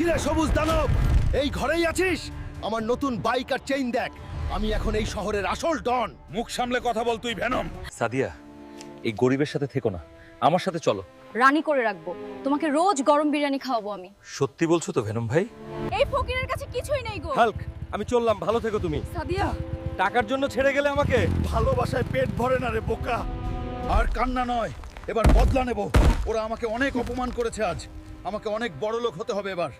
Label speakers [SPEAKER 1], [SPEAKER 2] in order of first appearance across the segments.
[SPEAKER 1] কিরে সবুজ দানব? এই ঘরেই আছিস? আমার নতুন বাইক আর চেইন দেখ। আমি এখন এই শহরের আসল ডন।
[SPEAKER 2] মুখ সামলে কথা বল তুই ভেনম।
[SPEAKER 3] সাদিয়া এই গরিবের সাথে থেকো না। আমার সাথে চলো।
[SPEAKER 4] রানী করে রাখব। তোমাকে রোজ গরম বিরিয়ানি খাওয়াবো আমি।
[SPEAKER 3] সত্যি বলছো তো ভেনম ভাই?
[SPEAKER 4] এই ফকিরের কাছে কিছুই নেই গো।
[SPEAKER 5] হাল্ক আমি চললাম ভালো থেকো তুমি।
[SPEAKER 4] সাদিয়া।
[SPEAKER 5] টাকার জন্য ছেড়ে গেলে আমাকে?
[SPEAKER 2] ভালোবাসায় পেট ভরে না রে বোকা। আর কান্না নয় এবার বদলা নেব। ওরা আমাকে অনেক অপমান করেছে আজ। আমাকে অনেক বড় লোক হতে হবে এবার।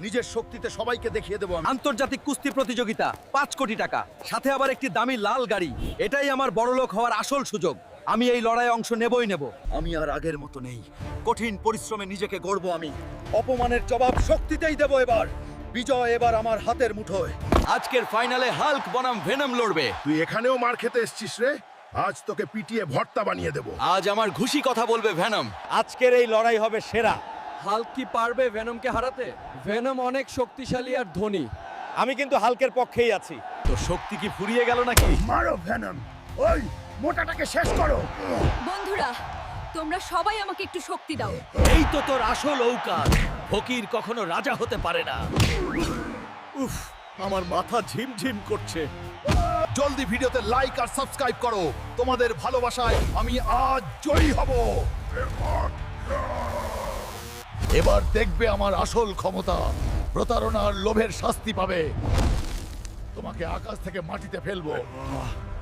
[SPEAKER 2] নিজের শক্তিতে সবাইকে দেখিয়ে দেবো
[SPEAKER 5] আন্তর্জাতিক কুস্তি প্রতিযোগিতা পাঁচ কোটি টাকা সাথে আবার একটি দামি লাল গাড়ি। এটাই আমার বড়লোক হওয়ার আসল সুযোগ। আমি এই লড়াই অংশ নেবই নেব।
[SPEAKER 2] আমি আর আগের মতো নেই। কঠিন পরিশ্রমে নিজেকে গড়ব আমি। অপমানের জবাব শক্তিতেই দেব এবার। বিজয় এবার আমার হাতের মুঠোয়।
[SPEAKER 5] আজকের ফাইনালে হাল্ক বনাম ভেনম লড়বে।
[SPEAKER 6] তুই এখানেও মার খেতে এসছিস রে? আজ তোকে পিটিয়ে ভর্তা বানিয়ে দেবো।
[SPEAKER 5] আজ আমার ঘুষি কথা বলবে ভেনম।
[SPEAKER 7] আজকের এই লড়াই হবে সেরা।
[SPEAKER 8] হাল্ক কি পারবে ভেনমকে হারাতে? ভেনম অনেক শক্তিশালী আর ধনী।
[SPEAKER 7] আমি কিন্তু হালকের পক্ষেই আছি।
[SPEAKER 5] তো শক্তি কি ফুরিয়ে গেল নাকি?
[SPEAKER 6] মারো ভেনম। ওই মোটাটাকে শেষ করো।
[SPEAKER 4] বন্ধুরা তোমরা সবাই আমাকে একটু শক্তি দাও।
[SPEAKER 5] এই তো তোর আসল ঔকাত। ফকির কখনো রাজা হতে পারে না।
[SPEAKER 2] উফ আমার মাথা ঝিমঝিম করছে। জলদি ভিডিওতে লাইক আর সাবস্ক্রাইব করো। তোমাদের ভালোবাসায় আমি আজ জয়ী হব। এবার দেখবে আমার আসল ক্ষমতা। প্রতারণার লোভের শাস্তি পাবে। তোমাকে আকাশ থেকে মাটিতে ফেলব।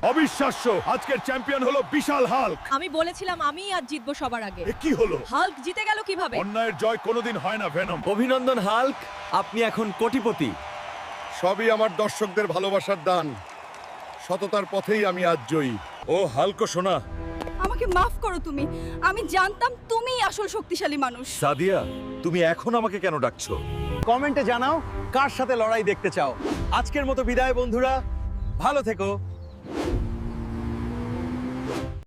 [SPEAKER 2] অবিশ্বাস্য! আজকের চ্যাম্পিয়ন হলো বিশাল হাল্ক।
[SPEAKER 4] আমি বলেছিলাম আমিই আজ জিতবো সবার আগে।
[SPEAKER 6] এ কি হলো?
[SPEAKER 4] হাল্ক জিতে গেল কীভাবে?
[SPEAKER 6] অন্যায়ের জয় কোনোদিন হয় না ভেনম।
[SPEAKER 5] অভিনন্দন হাল্ক। আপনি এখন কোটিপতি।
[SPEAKER 6] সবই আমার দর্শকদের ভালোবাসার দান। সততার পথেই আমি আজ জয়ী।
[SPEAKER 2] ও হালকো শোনা
[SPEAKER 4] আমাকে মাফ করো তুমি। আমি জানতাম তুমিই আসল শক্তিশালী মানুষ।
[SPEAKER 2] সাদিয়া তুমি এখন আমাকে কেন ডাকছো?
[SPEAKER 5] কমেন্টে জানাও কার সাথে লড়াই দেখতে চাও। আজকের মতো বিদায় বন্ধুরা ভালো থেকো।